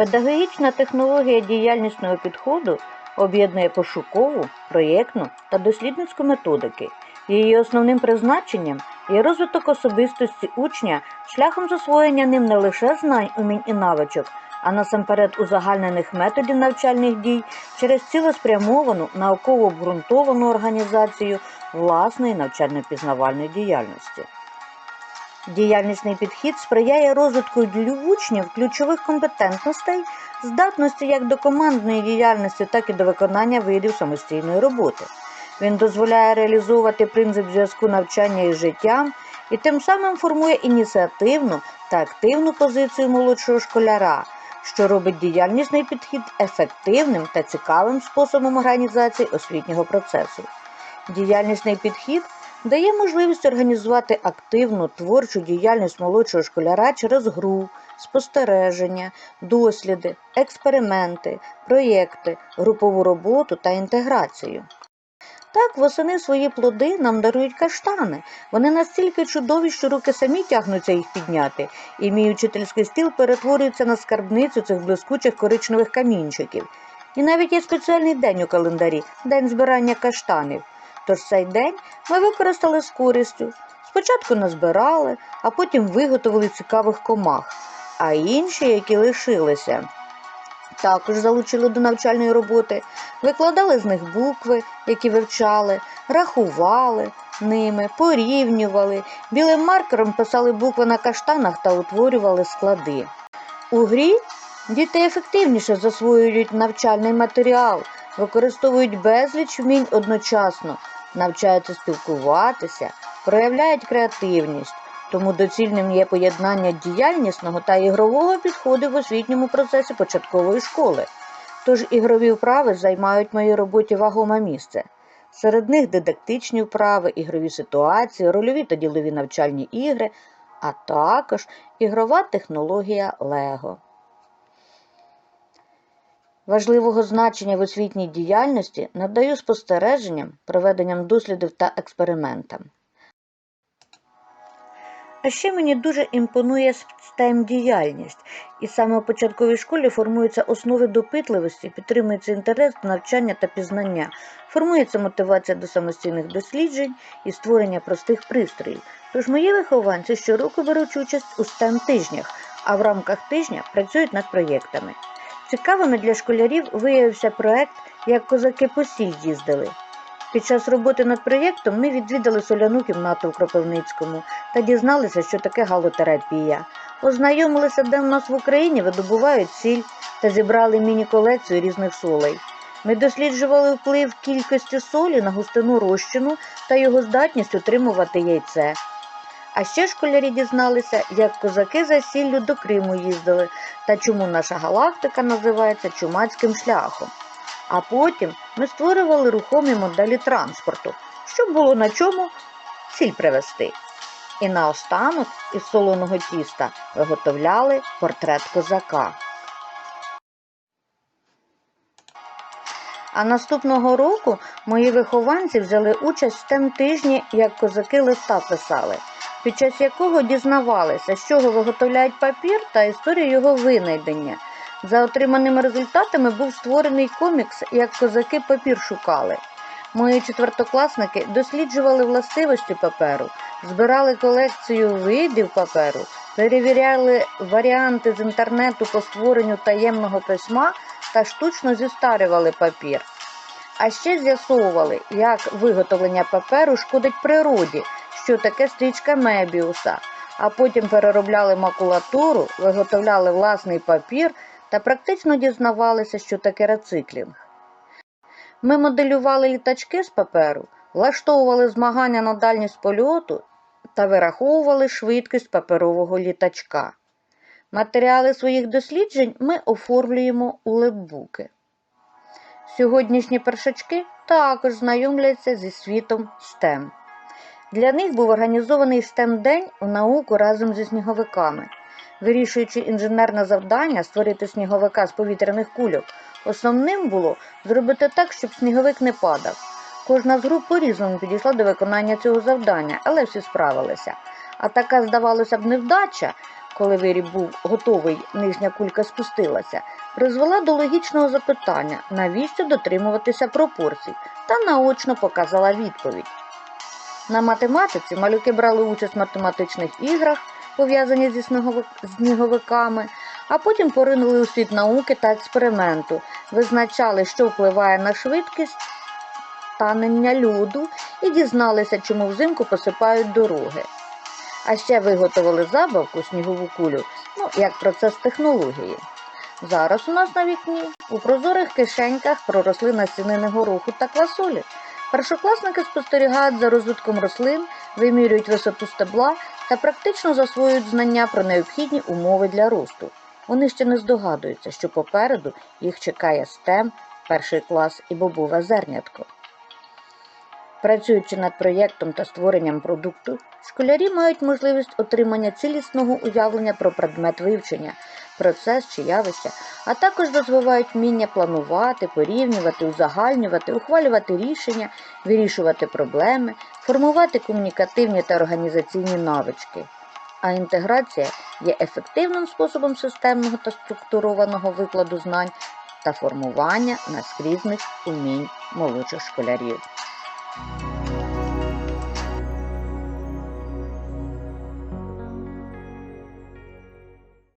Педагогічна технологія діяльнісного підходу об'єднує пошукову, проєктну та дослідницьку методики. Її основним призначенням є розвиток особистості учня шляхом засвоєння ним не лише знань, умінь і навичок, а насамперед узагальнених методів навчальних дій через цілеспрямовану, науково обґрунтовану організацію власної навчально-пізнавальної діяльності. Діяльнісний підхід сприяє розвитку для учнів ключових компетентностей, здатності як до командної діяльності, так і до виконання видів самостійної роботи. Він дозволяє реалізовувати принцип зв'язку навчання із життям і тим самим формує ініціативну та активну позицію молодшого школяра, що робить діяльнісний підхід ефективним та цікавим способом організації освітнього процесу. Діяльнісний підхід дає можливість організувати активну творчу діяльність молодшого школяра через гру, спостереження, досліди, експерименти, проєкти, групову роботу та інтеграцію. Так, восени свої плоди нам дарують каштани. Вони настільки чудові, що руки самі тягнуться їх підняти, і мій учительський стіл перетворюється на скарбницю цих блискучих коричневих камінчиків. І навіть є спеціальний день у календарі день збирання каштанів. Тож цей день ми використали з користю. Спочатку назбирали, а потім виготовили цікавих комах, а інші, які лишилися, також залучили до навчальної роботи, викладали з них букви, які вивчали, рахували ними, порівнювали, білим маркером писали букви на каштанах та утворювали склади. У грі діти ефективніше засвоюють навчальний матеріал, використовують безліч вмінь одночасно, навчаються спілкуватися, проявляють креативність. Тому доцільним є поєднання діяльнісного та ігрового підходу в освітньому процесі початкової школи. Тож ігрові вправи займають в моїй роботі вагоме місце. Серед них дидактичні вправи, ігрові ситуації, рольові та ділові навчальні ігри, а також ігрова технологія Лего. Важливого значення в освітній діяльності надаю спостереженням, проведенням дослідів та експериментам. А ще мені дуже імпонує STEM діяльність, і саме у початковій школі формуються основи допитливості, підтримується інтерес до навчання та пізнання, формується мотивація до самостійних досліджень і створення простих пристроїв. Тож мої вихованці щороку беруть участь у STEM тижнях, а в рамках тижня працюють над проєктами. Цікавими для школярів виявився проект Як козаки по сіль їздили. Під час роботи над проєктом ми відвідали соляну кімнату у Кропивницькому та дізналися, що таке галотерапія. Ознайомилися, де в нас в Україні видобувають сіль та зібрали міні-колекцію різних солей. Ми досліджували вплив кількості солі на густину розчину та його здатність утримувати яйце. А ще школярі дізналися, як козаки за сіллю до Криму їздили та чому наша галактика називається чумацьким шляхом. А потім ми створювали рухомі моделі транспорту, щоб було на чому сіль привезти. І наостанок із солоного тіста виготовляли портрет козака. А наступного року мої вихованці взяли участь в тем тижні, як козаки листа писали, під час якого дізнавалися, з чого виготовляють папір та історію його винайдення. За отриманими результатами був створений комікс, як козаки папір шукали. Мої четвертокласники досліджували властивості паперу, збирали колекцію видів паперу, перевіряли варіанти з інтернету по створенню таємного письма та штучно зістарювали папір. А ще з'ясовували, як виготовлення паперу шкодить природі, що таке стрічка Мебіуса, а потім переробляли макулатуру, виготовляли власний папір та практично дізнавалися, що таке рециклінг. Ми моделювали літачки з паперу, влаштовували змагання на дальність польоту та вираховували швидкість паперового літачка. Матеріали своїх досліджень ми оформлюємо у лепбуки. Сьогоднішні першачки також знайомляться зі світом STEM. Для них був організований STEM-день в науку разом зі сніговиками. Вирішуючи інженерне завдання створити сніговика з повітряних кульок, основним було зробити так, щоб сніговик не падав. Кожна з груп по-різному підійшла до виконання цього завдання, але всі справилися. А така, здавалося б, невдача, коли виріб був готовий, нижня кулька спустилася, призвела до логічного запитання, навіщо дотримуватися пропорцій, та наочно показала відповідь. На математиці малюки брали участь в математичних іграх, пов'язані зі сніговиками, а потім поринули у світ науки та експерименту, визначали, що впливає на швидкість танення льоду і дізналися, чому взимку посипають дороги. А ще виготовили забавку снігову кулю, ну, як процес технології. Зараз у нас на вікні у прозорих кишеньках проросли насінини гороху та квасолі. Першокласники спостерігають за розвитком рослин, вимірюють висоту стебла та практично засвоюють знання про необхідні умови для росту. Вони ще не здогадуються, що попереду їх чекає STEM, перший клас і бобове зернятко. Працюючи над проєктом та створенням продукту, школярі мають можливість отримання цілісного уявлення про предмет вивчення, процес чи явище, а також розвивають вміння планувати, порівнювати, узагальнювати, ухвалювати рішення, вирішувати проблеми, формувати комунікативні та організаційні навички. А інтеграція є ефективним способом системного та структурованого викладу знань та формування наскрізних умінь молодших школярів. Thank you.